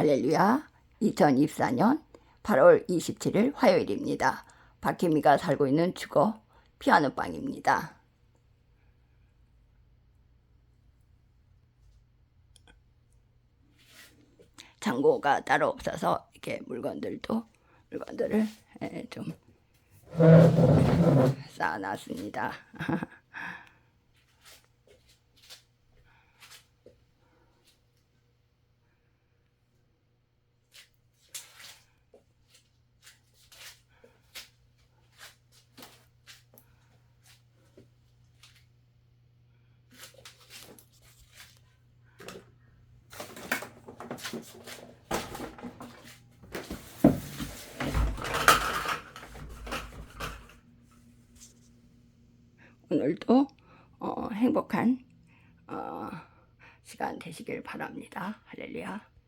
할렐루야. 2024년 8월 27일 화요일입니다. 박혜미가 살고 있는 주거 피아노방입니다. 창고가 따로 없어서 이렇게 물건들도 물건들을 에, 좀 쌓아놨습니다. 오늘도 어, 행복한 어, 시간 되시길 바랍니다. 할렐루야.